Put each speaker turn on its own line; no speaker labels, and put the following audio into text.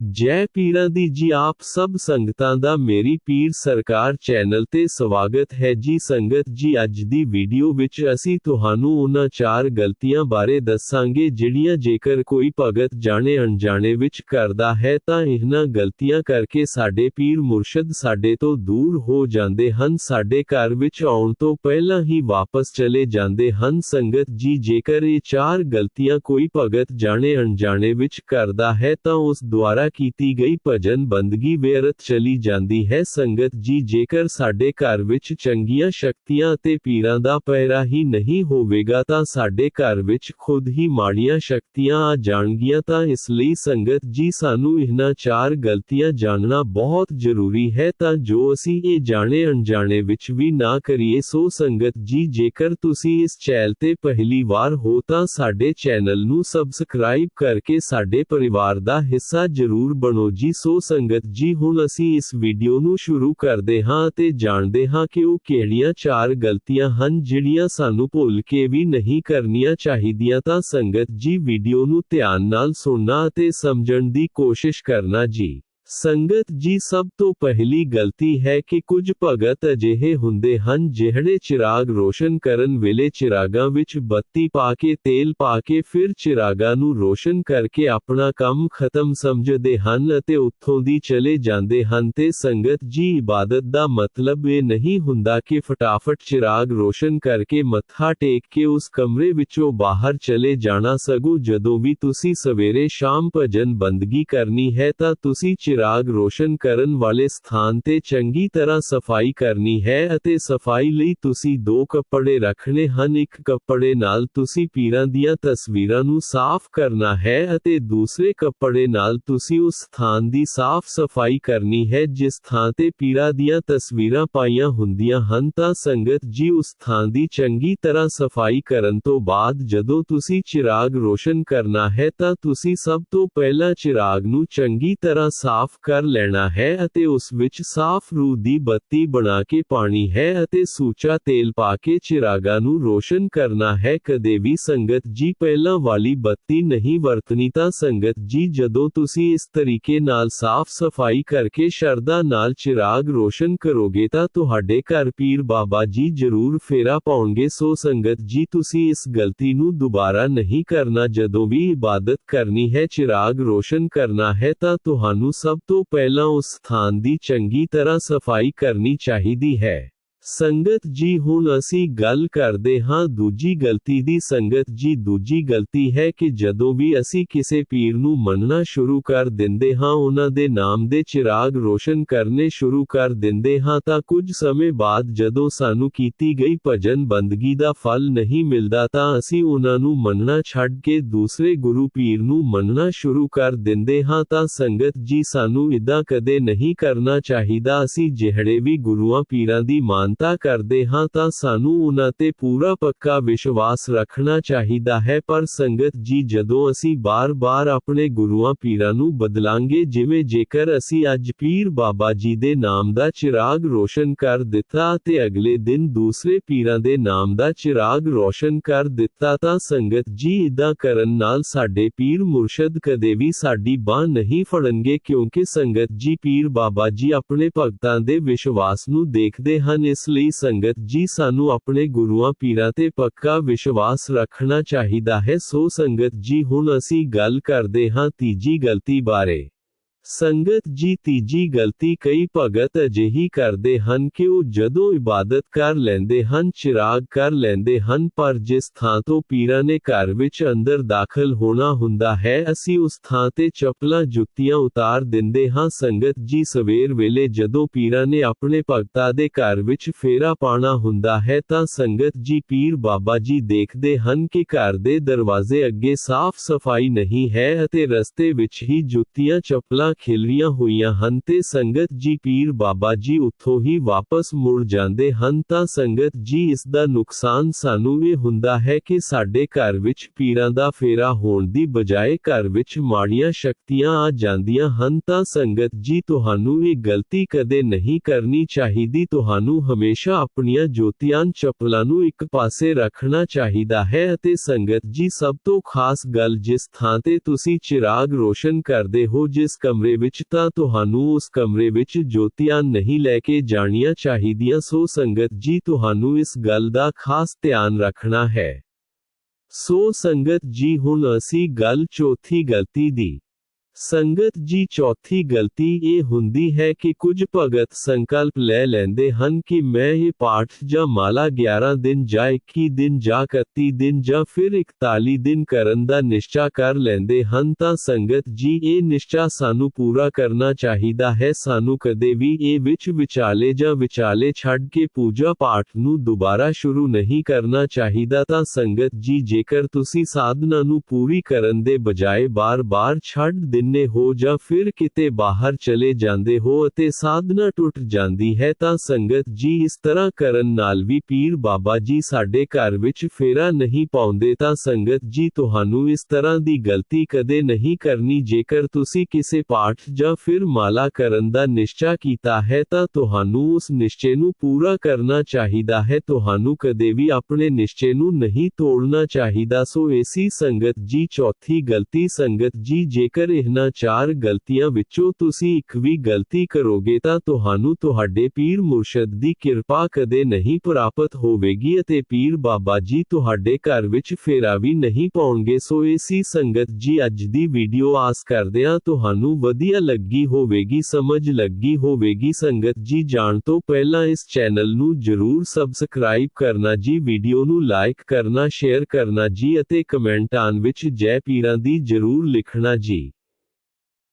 ਜੈ ਪੀਰਾਂ ਦੀ ਜੀ ਆਪ ਸਭ ਸੰਗਤਾਂ ਦਾ ਮੇਰੀ ਪੀਰ ਸਰਕਾਰ ਚੈਨਲ ਤੇ ਸਵਾਗਤ ਹੈ ਜੀ ਸੰਗਤ ਜੀ ਅੱਜ ਦੀ ਵੀਡੀਓ ਵਿੱਚ ਅਸੀਂ ਤੁਹਾਨੂੰ ਉਹਨਾਂ ਚਾਰ ਗਲਤੀਆਂ ਬਾਰੇ ਦੱਸਾਂਗੇ ਜਿਹੜੀਆਂ ਜੇਕਰ ਕੋਈ ਭਗਤ ਜਾਣੇ ਅਣਜਾਣੇ ਵਿੱਚ ਕਰਦਾ ਹੈ ਤਾਂ ਇਹਨਾਂ ਗਲਤੀਆਂ ਕਰਕੇ ਸਾਡੇ ਪੀਰ ਮੁਰਸ਼ਦ ਸਾਡੇ ਤੋਂ ਦੂਰ ਹੋ ਜਾਂਦੇ ਹਨ ਸਾਡੇ ਘਰ ਵਿੱਚ ਆਉਣ ਤੋਂ ਪਹਿਲਾਂ ਹੀ ਵਾਪਸ ਚਲੇ ਜਾਂਦੇ ਹਨ ਸੰਗਤ ਜੀ ਜੇਕਰ ਇਹ ਚਾਰ ਗਲਤੀਆਂ ਕੋਈ ਭਗਤ ਜਾਣੇ ਅਣਜਾਣੇ ਵਿੱਚ ਕਰਦਾ ਹੈ ਤਾਂ ਉਸ ਦੁਆਰਾ ਕੀਤੀ ਗਈ ਭਜਨ ਬੰਦਗੀ ਬੇਅਰਥ ਚਲੀ ਜਾਂਦੀ ਹੈ ਸੰਗਤ ਜੀ ਜੇਕਰ ਸਾਡੇ ਘਰ ਵਿੱਚ ਚੰਗੀਆਂ ਸ਼ਕਤੀਆਂ ਅਤੇ ਪੀਰਾਂ ਦਾ ਪਹਿਰਾ ਹੀ ਨਹੀਂ ਹੋਵੇਗਾ ਤਾਂ ਸਾਡੇ ਘਰ ਵਿੱਚ ਖੁਦ ਹੀ ਮਾੜੀਆਂ ਸ਼ਕਤੀਆਂ ਆ ਜਾਣਗੀਆਂ ਤਾਂ ਇਸ ਲਈ ਸੰਗਤ ਜੀ ਸਾਨੂੰ ਇਹਨਾਂ ਚਾਰ ਗਲਤੀਆਂ ਜਾਣਨਾ ਬਹੁਤ ਜ਼ਰੂਰੀ ਹੈ ਤਾਂ ਜੋ ਅਸੀਂ ਇਹ ਜਾਣੇ ਅਣਜਾਣੇ ਵਿੱਚ ਵੀ ਨਾ ਕਰੀਏ ਸੋ ਸੰਗਤ ਜੀ ਜੇਕਰ ਤੁਸੀਂ ਇਸ ਚੈਨਲ ਤੇ ਪਹਿਲੀ ਵਾਰ ਹੋ ਤਾਂ ਸਾਡੇ ਚੈਨਲ ਨੂੰ ਸਬਸਕ੍ਰਾਈਬ ਕਰਕੇ ਸਾਡੇ ਪਰਿਵਾਰ ਦਾ ਹਿੱਸਾ ਜ਼ਰੂਰ ਬਣੋ ਜੀ ਸੋ ਸੰਗਤ ਜੀ ਹੁਣ ਅਸੀਂ ਇਸ ਵੀਡੀਓ ਨੂੰ ਸ਼ੁਰੂ ਕਰਦੇ ਹਾਂ ਅਤੇ ਜਾਣਦੇ ਹਾਂ ਕਿ ਉਹ ਕਿਹੜੀਆਂ ਚਾਰ ਗਲਤੀਆਂ ਹਨ ਜਿਹੜੀਆਂ ਸਾਨੂੰ ਭੁੱਲ ਕੇ ਵੀ ਨਹੀਂ ਕਰਨੀਆਂ ਚਾਹੀਦੀਆਂ ਤਾਂ ਸੰਗਤ ਜੀ ਵੀਡੀਓ ਨੂੰ ਧਿਆਨ ਨਾਲ ਸੁਣਨਾ ਅਤੇ ਸਮਝਣ ਦੀ ਕੋਸ਼ਿਸ਼ ਕਰਨਾ ਜੀ ਸੰਗਤ ਜੀ ਸਭ ਤੋਂ ਪਹਿਲੀ ਗਲਤੀ ਹੈ ਕਿ ਕੁਝ ਭਗਤ ਅਜਿਹੇ ਹੁੰਦੇ ਹਨ ਜਿਹੜੇ ਚਿਰਾਗ ਰੋਸ਼ਨ ਕਰਨ ਵੇਲੇ ਚਿਰਾਗਾਂ ਵਿੱਚ ਬੱਤੀ ਪਾ ਕੇ ਤੇਲ ਪਾ ਕੇ ਫਿਰ ਚਿਰਾਗਾਂ ਨੂੰ ਰੋਸ਼ਨ ਕਰਕੇ ਆਪਣਾ ਕੰਮ ਖਤਮ ਸਮਝਦੇ ਹਨ ਅਤੇ ਉੱਥੋਂ ਦੀ ਚਲੇ ਜਾਂਦੇ ਹਨ ਤੇ ਸੰਗਤ ਜੀ ਇਬਾਦਤ ਦਾ ਮਤਲਬ ਇਹ ਨਹੀਂ ਹੁੰਦਾ ਕਿ ਫਟਾਫਟ ਚਿਰਾਗ ਰੋਸ਼ਨ ਕਰਕੇ ਮੱਥਾ ਟੇਕ ਕੇ ਉਸ ਕਮਰੇ ਵਿੱਚੋਂ ਬਾਹਰ ਚਲੇ ਜਾਣਾ ਸਗੋਂ ਜਦੋਂ ਵੀ ਤੁਸੀਂ ਸਵੇਰੇ ਸ਼ਾਮ ਭਜਨ ਬੰਦਗੀ ਕਰਨੀ ਹੈ ਤਾਂ ਤੁਸੀਂ ਚਿਰਾਗ ਰੋਸ਼ਨ ਕਰਨ ਵਾਲੇ ਸਥਾਨ ਤੇ ਚੰਗੀ ਤਰ੍ਹਾਂ ਸਫਾਈ ਕਰਨੀ ਹੈ ਅਤੇ ਸਫਾਈ ਲਈ ਤੁਸੀਂ ਦੋ ਕੱਪੜੇ ਰੱਖਣੇ ਹਨ ਇੱਕ ਕੱਪੜੇ ਨਾਲ ਤੁਸੀਂ ਪੀਰਾਂ ਦੀਆਂ ਤਸਵੀਰਾਂ ਨੂੰ ਸਾਫ਼ ਕਰਨਾ ਹੈ ਅਤੇ ਦੂਸਰੇ ਕੱਪੜੇ ਨਾਲ ਤੁਸੀਂ ਉਸ ਸਥਾਨ ਦੀ ਸਾਫ਼ ਸਫਾਈ ਕਰਨੀ ਹੈ ਜਿਸ ਥਾਂ ਤੇ ਪੀਰਾਂ ਦੀਆਂ ਤਸਵੀਰਾਂ ਪਾਈਆਂ ਹੁੰਦੀਆਂ ਹਨ ਤਾਂ ਸੰਗਤ ਜੀ ਉਸ ਥਾਂ ਦੀ ਚੰਗੀ ਤਰ੍ਹਾਂ ਸਫਾਈ ਕਰਨ ਤੋਂ ਬਾਅਦ ਜਦੋਂ ਤੁਸੀਂ ਚਿਰਾਗ ਰੋਸ਼ਨ ਕਰਨਾ ਹੈ ਤਾਂ ਤੁਸੀਂ ਸਭ ਤੋਂ ਪਹਿਲਾਂ ਚਿਰਾਗ ਨੂੰ ਚੰਗੀ ਤਰ੍ਹਾਂ ਸਾਫ਼ ਕਰ ਲੈਣਾ ਹੈ ਅਤੇ ਉਸ ਵਿੱਚ ਸਾਫ਼ ਰੂਹ ਦੀ ਬੱਤੀ ਬਣਾ ਕੇ ਪਾਣੀ ਹੈ ਅਤੇ ਸੂਚਾ ਤੇਲ ਪਾ ਕੇ ਚਿਰਾਗਾ ਨੂੰ ਰੋਸ਼ਨ ਕਰਨਾ ਹੈ ਕਦੇ ਵੀ ਸੰਗਤ ਜੀ ਪਹਿਲਾਂ ਵਾਲੀ ਬੱਤੀ ਨਹੀਂ ਵਰਤਣੀ ਤਾਂ ਸੰਗਤ ਜੀ ਜਦੋਂ ਤੁਸੀਂ ਇਸ ਤਰੀਕੇ ਨਾਲ ਸਾਫ਼ ਸਫਾਈ ਕਰਕੇ ਸ਼ਰਧਾ ਨਾਲ ਚਿਰਾਗ ਰੋਸ਼ਨ ਕਰੋਗੇ ਤਾਂ ਤੁਹਾਡੇ ਘਰ ਪੀਰ ਬਾਬਾ ਜੀ ਜ਼ਰੂਰ ਫੇਰਾ ਪਾਉਣਗੇ ਸੋ ਸੰਗਤ ਜੀ ਤੁਸੀਂ ਇਸ ਗਲਤੀ ਨੂੰ ਦੁਬਾਰਾ ਨਹੀਂ ਕਰਨਾ ਜਦੋਂ ਵੀ ਇਬਾਦਤ ਕਰਨੀ ਹੈ ਚਿਰਾਗ ਰੋਸ਼ਨ ਕਰਨਾ ਹੈ ਤਾਂ ਤੁਹਾਨੂੰ ਸਭ ਤੋਂ ਪਹਿਲਾਂ ਉਸ ਸਥਾਨ ਦੀ ਚੰਗੀ ਤਰ੍ਹਾਂ ਸਫਾਈ ਕਰਨੀ ਚਾਹੀਦੀ ਹੈ ਸੰਗਤ ਜੀ ਹੁਣ ਅਸੀਂ ਗੱਲ ਕਰਦੇ ਹਾਂ ਦੂਜੀ ਗਲਤੀ ਦੀ ਸੰਗਤ ਜੀ ਦੂਜੀ ਗਲਤੀ ਹੈ ਕਿ ਜਦੋਂ ਵੀ ਅਸੀਂ ਕਿਸੇ ਪੀਰ ਨੂੰ ਮੰਨਣਾ ਸ਼ੁਰੂ ਕਰ ਦਿੰਦੇ ਹਾਂ ਉਹਨਾਂ ਦੇ ਨਾਮ ਦੇ ਚਿਰਾਗ ਰੋਸ਼ਨ ਕਰਨੇ ਸ਼ੁਰੂ ਕਰ ਦਿੰਦੇ ਹਾਂ ਤਾਂ ਕੁਝ ਸਮੇਂ ਬਾਅਦ ਜਦੋਂ ਸਾਨੂੰ ਕੀਤੀ ਗਈ ਭਜਨ ਬੰਦਗੀ ਦਾ ਫਲ ਨਹੀਂ ਮਿਲਦਾ ਤਾਂ ਅਸੀਂ ਉਹਨਾਂ ਨੂੰ ਮੰਨਣਾ ਛੱਡ ਕੇ ਦੂਸਰੇ ਗੁਰੂ ਪੀਰ ਨੂੰ ਮੰਨਣਾ ਸ਼ੁਰੂ ਕਰ ਦਿੰਦੇ ਹਾਂ ਤਾਂ ਸੰਗਤ ਜੀ ਸਾਨੂੰ ਇਦਾਂ ਕਦੇ ਨਹੀਂ ਕਰਨਾ ਚਾਹੀਦਾ ਅਸੀਂ ਜਿਹੜੇ ਵੀ ਗੁਰੂਆਂ ਪੀਰਾਂ ਦੀ ਮਾਨ ਮਾਨਤਾ ਕਰਦੇ ਹਾਂ ਤਾਂ ਸਾਨੂੰ ਉਹਨਾਂ ਤੇ ਪੂਰਾ ਪੱਕਾ ਵਿਸ਼ਵਾਸ ਰੱਖਣਾ ਚਾਹੀਦਾ ਹੈ ਪਰ ਸੰਗਤ ਜੀ ਜਦੋਂ ਅਸੀਂ ਬਾਰ-ਬਾਰ ਆਪਣੇ ਗੁਰੂਆਂ ਪੀਰਾਂ ਨੂੰ ਬਦਲਾਂਗੇ ਜਿਵੇਂ ਜੇਕਰ ਅਸੀਂ ਅੱਜ ਪੀਰ ਬਾਬਾ ਜੀ ਦੇ ਨਾਮ ਦਾ ਚਿਰਾਗ ਰੋਸ਼ਨ ਕਰ ਦਿੱਤਾ ਤੇ ਅਗਲੇ ਦਿਨ ਦੂਸਰੇ ਪੀਰਾਂ ਦੇ ਨਾਮ ਦਾ ਚਿਰਾਗ ਰੋਸ਼ਨ ਕਰ ਦਿੱਤਾ ਤਾਂ ਸੰਗਤ ਜੀ ਇਦਾਂ ਕਰਨ ਨਾਲ ਸਾਡੇ ਪੀਰ ਮੁਰਸ਼ਦ ਕਦੇ ਵੀ ਸਾਡੀ ਬਾਹ ਨਹੀਂ ਫੜਨਗੇ ਕਿਉਂਕਿ ਸੰਗਤ ਜੀ ਪੀਰ ਬਾਬਾ ਜੀ ਆਪਣੇ ਭਗਤਾਂ ਦੇ ਵਿਸ਼ਵਾਸ ਨੂੰ ਦੇਖਦੇ ਹਨ ਇਸ ਲਈ ਸੰਗਤ ਜੀ ਸਾਨੂੰ ਆਪਣੇ ਗੁਰੂਆਂ ਪੀਰਾਂ ਤੇ ਪੱਕਾ ਵਿਸ਼ਵਾਸ ਰੱਖਣਾ ਚਾਹੀਦਾ ਹੈ ਸੋ ਸੰਗਤ ਜੀ ਹੁਣ ਅਸੀਂ ਗੱਲ ਕਰਦੇ ਹਾਂ ਤੀਜੀ ਗਲਤੀ ਬਾਰੇ ਸੰਗਤ ਜੀ ਤੀਜੀ ਗਲਤੀ ਕਈ ਭਗਤ ਅਜਿਹੀ ਕਰਦੇ ਹਨ ਕਿ ਉਹ ਜਦੋਂ ਇਬਾਦਤ ਕਰ ਲੈਂਦੇ ਹਨ ਚਿਰਾਗ ਕਰ ਲੈਂਦੇ ਹਨ ਪਰ ਜਿਸ ਥਾਂ ਤੋਂ ਪੀਰਾਂ ਨੇ ਘਰ ਵਿੱਚ ਅੰਦਰ ਦਾਖਲ ਹੋਣਾ ਹੁੰਦਾ ਹੈ ਅਸੀਂ ਉਸ ਥਾਂ ਤੇ ਚੱਪਲਾਂ ਜੁੱਤੀਆਂ ਉਤਾਰ ਦਿੰਦੇ ਹਾਂ ਸੰਗਤ ਜੀ ਸਵੇਰ ਵੇਲੇ ਜਦੋਂ ਪੀਰਾਂ ਨੇ ਆਪਣੇ ਭਗਤਾਂ ਦੇ ਘਰ ਵਿੱਚ ਫੇਰਾ ਪਾਣਾ ਹੁੰਦਾ ਹੈ ਤਾਂ ਸੰਗਤ ਜੀ ਪੀਰ ਬਾਬਾ ਜੀ ਦੇਖਦੇ ਹਨ ਕਿ ਘਰ ਦੇ ਦਰਵਾਜ਼ੇ ਅੱਗੇ ਸਾਫ਼ ਸਫਾਈ ਨਹੀਂ ਹੈ ਅਤੇ ਰਸਤੇ ਵਿੱਚ ਹੀ ਜੁੱਤੀਆਂ ਚੱਪਲਾਂ ਖਿਲਰੀਆਂ ਹੋਈਆਂ ਹਨ ਤੇ ਸੰਗਤ ਜੀ ਪੀਰ ਬਾਬਾ ਜੀ ਉੱਥੋਂ ਹੀ ਵਾਪਸ ਮੁੜ ਜਾਂਦੇ ਹਨ ਤਾਂ ਸੰਗਤ ਜੀ ਇਸ ਦਾ ਨੁਕਸਾਨ ਸਾਨੂੰ ਇਹ ਹੁੰਦਾ ਹੈ ਕਿ ਸਾਡੇ ਘਰ ਵਿੱਚ ਪੀਰਾਂ ਦਾ ਫੇਰਾ ਹੋਣ ਦੀ ਬਜਾਏ ਘਰ ਵਿੱਚ ਮਾੜੀਆਂ ਸ਼ਕਤੀਆਂ ਆ ਜਾਂਦੀਆਂ ਹਨ ਤਾਂ ਸੰਗਤ ਜੀ ਤੁਹਾਨੂੰ ਇਹ ਗਲਤੀ ਕਦੇ ਨਹੀਂ ਕਰਨੀ ਚਾਹੀਦੀ ਤੁਹਾਨੂੰ ਹਮੇਸ਼ਾ ਆਪਣੀਆਂ ਜੋਤੀਆਂ ਚੱਪਲਾਂ ਨੂੰ ਇੱਕ ਪਾਸੇ ਰੱਖਣਾ ਚਾਹੀਦਾ ਹੈ ਅਤੇ ਸੰਗਤ ਜੀ ਸਭ ਤੋਂ ਖਾਸ ਗੱਲ ਜਿਸ ਥਾਂ ਤੇ ਤੁਸੀਂ ਚਿਰਾਗ ਰੋਸ਼ਨ ਕਰਦੇ ਹੋ ਜਿਸ ਕਮਰੇ ਕਮਰੇ ਵਿੱਚ ਤਾਂ ਤੁਹਾਨੂੰ ਉਸ ਕਮਰੇ ਵਿੱਚ ਜੋਤੀਆਂ ਨਹੀਂ ਲੈ ਕੇ ਜਾਣੀਆਂ ਚਾਹੀਦੀਆਂ ਸੋ ਸੰਗਤ ਜੀ ਤੁਹਾਨੂੰ ਇਸ ਗੱਲ ਦਾ ਖਾਸ ਧਿਆਨ ਰੱਖਣਾ ਹੈ ਸੋ ਸੰਗਤ ਜੀ ਹੁਣ ਅਸੀਂ ਗੱਲ ਚੌਥੀ ਗਲਤੀ ਦੀ ਸੰਗਤ ਜੀ ਚੌਥੀ ਗਲਤੀ ਇਹ ਹੁੰਦੀ ਹੈ ਕਿ ਕੁਝ ਭਗਤ ਸੰਕਲਪ ਲੈ ਲੈਂਦੇ ਹਨ ਕਿ ਮੈਂ ਇਹ ਪਾਠ ਜਾਂ ਮਾਲਾ 11 ਦਿਨ ਜਾਂ 21 ਦਿਨ ਜਾਂ 31 ਦਿਨ ਜਾਂ ਫਿਰ 41 ਦਿਨ ਕਰਨ ਦਾ ਨਿਸ਼ਚਾ ਕਰ ਲੈਂਦੇ ਹਨ ਤਾਂ ਸੰਗਤ ਜੀ ਇਹ ਨਿਸ਼ਚਾ ਸਾਨੂੰ ਪੂਰਾ ਕਰਨਾ ਚਾਹੀਦਾ ਹੈ ਸਾਨੂੰ ਕਦੇ ਵੀ ਇਹ ਵਿੱਚ ਵਿਚਾਲੇ ਜਾਂ ਵਿਚਾਲੇ ਛੱਡ ਕੇ ਪੂਜਾ ਪਾਠ ਨੂੰ ਦੁਬਾਰਾ ਸ਼ੁਰੂ ਨਹੀਂ ਕਰਨਾ ਚਾਹੀਦਾ ਤਾਂ ਸੰਗਤ ਜੀ ਜੇਕਰ ਤੁਸੀਂ ਸਾਧਨਾ ਨੂੰ ਪੂਰੀ ਕਰਨ ਦੇ ਬਜਾਏ ਬਾਰ-ਬਾਰ ਛੱਡ ਦਿੰਨੇ ਹੋ ਜਾਂ ਫਿਰ ਕਿਤੇ ਬਾਹਰ ਚਲੇ ਜਾਂਦੇ ਹੋ ਅਤੇ ਸਾਧਨਾ ਟੁੱਟ ਜਾਂਦੀ ਹੈ ਤਾਂ ਸੰਗਤ ਜੀ ਇਸ ਤਰ੍ਹਾਂ ਕਰਨ ਨਾਲ ਵੀ ਪੀਰ ਬਾਬਾ ਜੀ ਸਾਡੇ ਘਰ ਵਿੱਚ ਫੇਰਾ ਨਹੀਂ ਪਾਉਂਦੇ ਤਾਂ ਸੰਗਤ ਜੀ ਤੁਹਾਨੂੰ ਇਸ ਤਰ੍ਹਾਂ ਦੀ ਗਲਤੀ ਕਦੇ ਨਹੀਂ ਕਰਨੀ ਜੇਕਰ ਤੁਸੀਂ ਕਿਸੇ ਪਾਠ ਜਾਂ ਫਿਰ ਮਾਲਾ ਕਰਨ ਦਾ ਨਿਸ਼ਚਾ ਕੀਤਾ ਹੈ ਤਾਂ ਤੁਹਾਨੂੰ ਉਸ ਨਿਸ਼ਚੇ ਨੂੰ ਪੂਰਾ ਕਰਨਾ ਚਾਹੀਦਾ ਹੈ ਤੁਹਾਨੂੰ ਕਦੇ ਵੀ ਆਪਣੇ ਨਿਸ਼ਚੇ ਨੂੰ ਨਹੀਂ ਤੋੜਨਾ ਚਾਹੀਦਾ ਸੋ ਏਸੀ ਸੰਗਤ ਜੀ ਚੌਥੀ ਗਲਤੀ ਸੰਗਤ ਜੀ ਜੇਕਰ ਇਹਨਾਂ ਚਾਰ ਗਲਤੀਆਂ ਵਿੱਚੋਂ ਤੁਸੀਂ ਇੱਕ ਵੀ ਗਲਤੀ ਕਰੋਗੇ ਤਾਂ ਤੁਹਾਨੂੰ ਤੁਹਾਡੇ ਪੀਰ ਮੁਰਸ਼ਦ ਦੀ ਕਿਰਪਾ ਕਦੇ ਨਹੀਂ ਪ੍ਰਾਪਤ ਹੋਵੇਗੀ ਅਤੇ ਪੀਰ ਬਾਬਾ ਜੀ ਤੁਹਾਡੇ ਘਰ ਵਿੱਚ ਫੇਰਾ ਵੀ ਨਹੀਂ ਪਾਉਣਗੇ ਸੋ ਏਸੀ ਸੰਗਤ ਜੀ ਅੱਜ ਦੀ ਵੀਡੀਓ ਆਸ ਕਰਦਿਆਂ ਤੁਹਾਨੂੰ ਵਧੀਆ ਲੱਗੀ ਹੋਵੇਗੀ ਸਮਝ ਲੱਗੀ ਹੋਵੇਗੀ ਸੰਗਤ ਜੀ ਜਾਣ ਤੋਂ ਪਹਿਲਾਂ ਇਸ ਚੈਨਲ ਨੂੰ ਜਰੂਰ ਸਬਸਕ੍ਰਾਈਬ ਕਰਨਾ ਜੀ ਵੀਡੀਓ ਨੂੰ ਲਾਈਕ ਕਰਨਾ ਸ਼ੇਅਰ ਕਰਨਾ ਜੀ ਅਤੇ ਕਮੈਂਟਾਂ ਵਿੱਚ ਜੈ ਪੀਰਾਂ ਦੀ ਜਰੂਰ ਲਿਖਣਾ ਜੀ